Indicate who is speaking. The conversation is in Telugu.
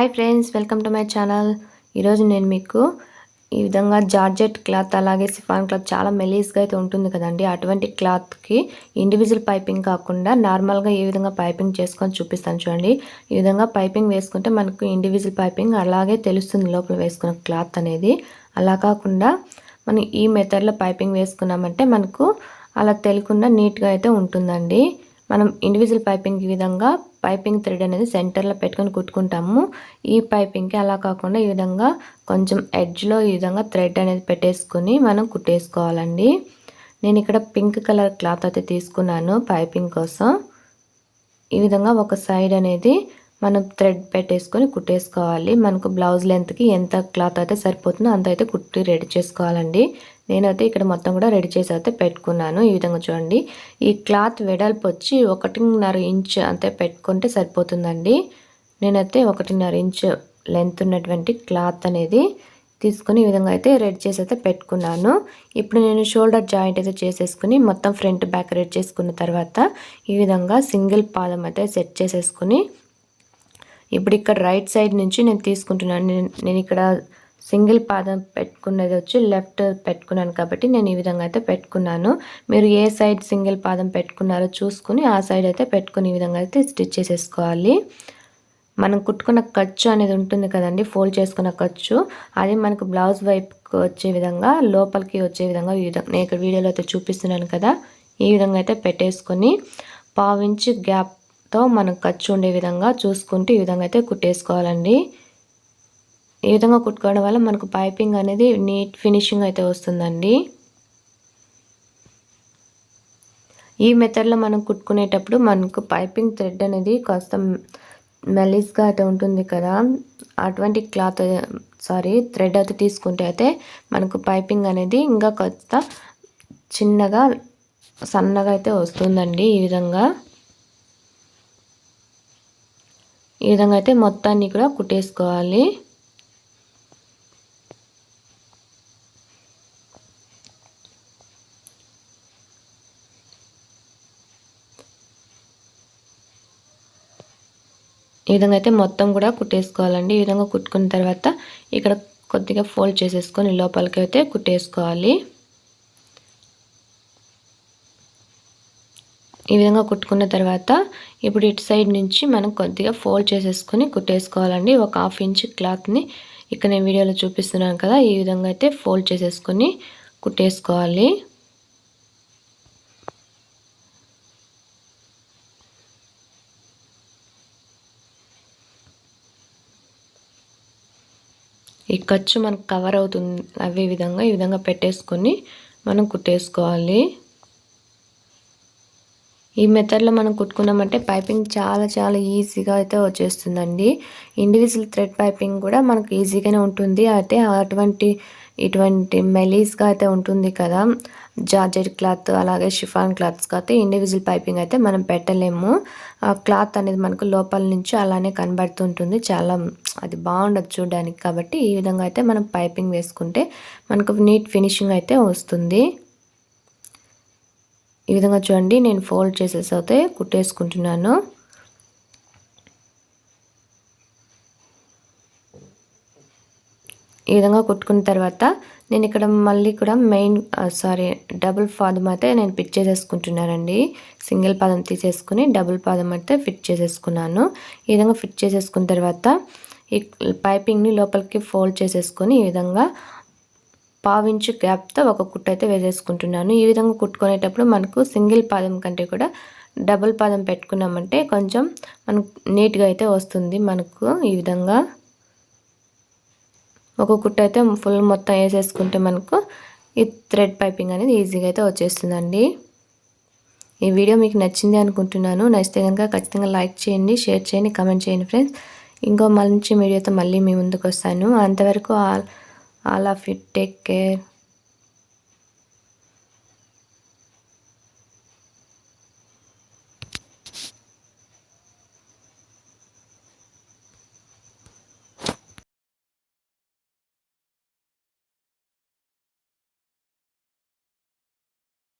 Speaker 1: Hi friends welcome to my channel ఈరోజు నేను మీకు ఈ విధంగా జార్జెట్ క్లాత్ అలాగే సిఫాన్ క్లాత్ చాలా మెలీస్గా అయితే ఉంటుంది కదండి. అటువంటి క్లాత్కి ఇండివిజువల్ పైపింగ్ కాకుండా నార్మల్గా ఏ విధంగా పైపింగ్ చేసుకొని చూపిస్తాను చూడండి. ఈ విధంగా పైపింగ్ వేసుకుంటే మనకు ఇండివిజువల్ పైపింగ్ అలాగే తెలుస్తుంది లోపల వేసుకున్న క్లాత్ అనేది. అలా కాకుండా మనం ఈ మెథడ్లో పైపింగ్ వేసుకున్నామంటే మనకు అలా తెలియకుండా నీట్గా అయితే ఉంటుందండి. మనం ఇండివిజువల్ పైపింగ్ విధంగా పైపింగ్ థ్రెడ్ అనేది సెంటర్లో పెట్టుకొని కుట్టుకుంటాము. ఈ పైపింగ్కి అలా కాకుండా ఈ విధంగా కొంచెం ఎడ్జ్లో ఈ విధంగా థ్రెడ్ అనేది పెట్టేసుకొని మనం కుట్టేసుకోవాలండి. నేను ఇక్కడ పింక్ కలర్ క్లాత్ అయితే తీసుకున్నాను పైపింగ్ కోసం. ఈ విధంగా ఒక సైడ్ అనేది మనం థ్రెడ్ పెట్టేసుకొని కుట్టేసుకోవాలి. మనకు బ్లౌజ్ లెంత్కి ఎంత క్లాత్ అయితే సరిపోతుందో అంత అయితే కుట్టి రెడీ చేసుకోవాలండి. నేనైతే ఇక్కడ మొత్తం కూడా రెడీ చేసి అయితే పెట్టుకున్నాను. ఈ విధంగా చూడండి. ఈ క్లాత్ వెడల్పు వచ్చి ఒకటిన్నర ఇంచ్ అంతే పెట్టుకుంటే సరిపోతుందండి. నేనైతే ఒకటిన్నర ఇంచ్ లెంత్ ఉన్నటువంటి క్లాత్ అనేది తీసుకుని ఈ విధంగా అయితే రెడీ చేసి అయితే పెట్టుకున్నాను. ఇప్పుడు నేను షోల్డర్ జాయింట్ అయితే చేసేసుకుని మొత్తం ఫ్రంట్ బ్యాక్ రెడీ చేసుకున్న తర్వాత ఈ విధంగా సింగిల్ పాదం అయితే సెట్ చేసేసుకుని ఇప్పుడు ఇక్కడ రైట్ సైడ్ నుంచి నేను తీసుకుంటున్నాను. నేను ఇక్కడ సింగిల్ పాదం పెట్టుకున్నది వచ్చి లెఫ్ట్ పెట్టుకున్నాను కాబట్టి నేను ఈ విధంగా అయితే పెట్టుకున్నాను. మీరు ఏ సైడ్ సింగిల్ పాదం పెట్టుకున్నారో చూసుకుని ఆ సైడ్ అయితే పెట్టుకుని ఈ విధంగా అయితే స్టిచ్ చేసేసుకోవాలి. మనం కుట్టుకున్న ఖర్చు అనేది ఉంటుంది కదండి ఫోల్డ్ చేసుకున్న ఖర్చు. అది మనకు బ్లౌజ్ వైపుకి వచ్చే విధంగా లోపలికి వచ్చే విధంగా ఈ విధంగా నేను ఇక్కడ వీడియోలో అయితే చూపిస్తున్నాను కదా ఈ విధంగా అయితే పెట్టేసుకొని పావించి గ్యాప్తో మనకు ఖర్చు ఉండే విధంగా చూసుకుంటూ ఈ విధంగా అయితే కుట్టేసుకోవాలండి. ఈ విధంగా కుట్టుకోవడం వల్ల మనకు పైపింగ్ అనేది నీట్ ఫినిషింగ్ అయితే వస్తుందండి. ఈ మెథడ్లో మనం కుట్టుకునేటప్పుడు మనకు పైపింగ్ థ్రెడ్ అనేది కాస్త మెలిస్గా అయితే ఉంటుంది కదా. అటువంటి క్లాత్ సారీ థ్రెడ్ అయితే తీసుకుంటే అయితే మనకు పైపింగ్ అనేది ఇంకా కొత్త చిన్నగా సన్నగా అయితే వస్తుందండి ఈ విధంగా. ఈ విధంగా అయితే మొత్తాన్ని కూడా కుట్టేసుకోవాలి. ఈ విధంగా అయితే మొత్తం కూడా కుట్టేసుకోవాలండి. ఈ విధంగా కుట్టుకున్న తర్వాత ఇక్కడ కొద్దిగా ఫోల్డ్ చేసేసుకొని లోపలికి అయితే కుట్టేసుకోవాలి. ఈ విధంగా కుట్టుకున్న తర్వాత ఇప్పుడు ఇటు సైడ్ నుంచి మనం కొద్దిగా ఫోల్డ్ చేసేసుకొని కుట్టేసుకోవాలండి. ఒక హాఫ్ ఇంచ్ క్లాత్ని ఇక్కడ నేను వీడియోలో చూపిస్తున్నాను కదా ఈ విధంగా అయితే ఫోల్డ్ చేసేసుకొని కుట్టేసుకోవాలి. ఈ ఖర్చు మనకు కవర్ అవుతుంది. అవే విధంగా ఈ విధంగా పెట్టేసుకొని మనం కుట్టేసుకోవాలి. ఈ మెథడ్లో మనం కుట్టుకున్నామంటే పైపింగ్ చాలా చాలా ఈజీగా అయితే వచ్చేస్తుందండి. ఇండివిజువల్ థ్రెడ్ పైపింగ్ కూడా మనకు ఈజీగానే ఉంటుంది. అయితే అటువంటి ఇటువంటి మెలీస్గా అయితే ఉంటుంది కదా. జార్జెట్ క్లాత్ అలాగే షిఫాన్ క్లాత్స్కి అయితే ఇండివిజువల్ పైపింగ్ అయితే మనం పెట్టలేము. క్లాత్ అనేది మనకు లోపల నుంచి అలానే కనబడుతుంటుంది. చాలా అది బాగుండదు చూడడానికి కాబట్టి ఈ విధంగా అయితే మనం పైపింగ్ వేసుకుంటే మనకు నీట్ ఫినిషింగ్ అయితే వస్తుంది. ఈ విధంగా చూడండి నేను ఫోల్డ్ చేసేసి అయితే కుట్టేసుకుంటున్నాను. ఈ విధంగా కుట్టుకున్న తర్వాత నేను ఇక్కడ మళ్ళీ కూడా మెయిన్ సారీ డబుల్ పాదం అయితే నేను ఫిట్ చేసేసుకుంటున్నానండి. సింగిల్ పాదం తీసేసుకుని డబుల్ పాదం అయితే ఫిట్ చేసేసుకున్నాను. ఈ విధంగా ఫిట్ చేసేసుకున్న తర్వాత ఈ పైపింగ్ని లోపలికి ఫోల్డ్ చేసేసుకొని ఈ విధంగా పావించు గ్యాప్తో ఒక కుట్టు అయితే వేసేసుకుంటున్నాను. ఈ విధంగా కుట్టుకునేటప్పుడు మనకు సింగిల్ పాదం కంటే కూడా డబుల్ పాదం పెట్టుకున్నామంటే కొంచెం మనకు నీట్గా అయితే వస్తుంది. మనకు ఈ విధంగా ఒక కుట్టు అయితే ఫుల్ మొత్తం వేసేసుకుంటే మనకు ఈ థ్రెడ్ పైపింగ్ అనేది ఈజీగా అయితే వచ్చేస్తుందండి. ఈ వీడియో మీకు నచ్చింది అనుకుంటున్నాను. నచ్చితే కనుక ఖచ్చితంగా లైక్ చేయండి షేర్ చేయండి కమెంట్ చేయండి ఫ్రెండ్స్. ఇంకో మంచి వీడియోతో మళ్ళీ మీ ముందుకు వస్తాను. అంతవరకు all all of it take care.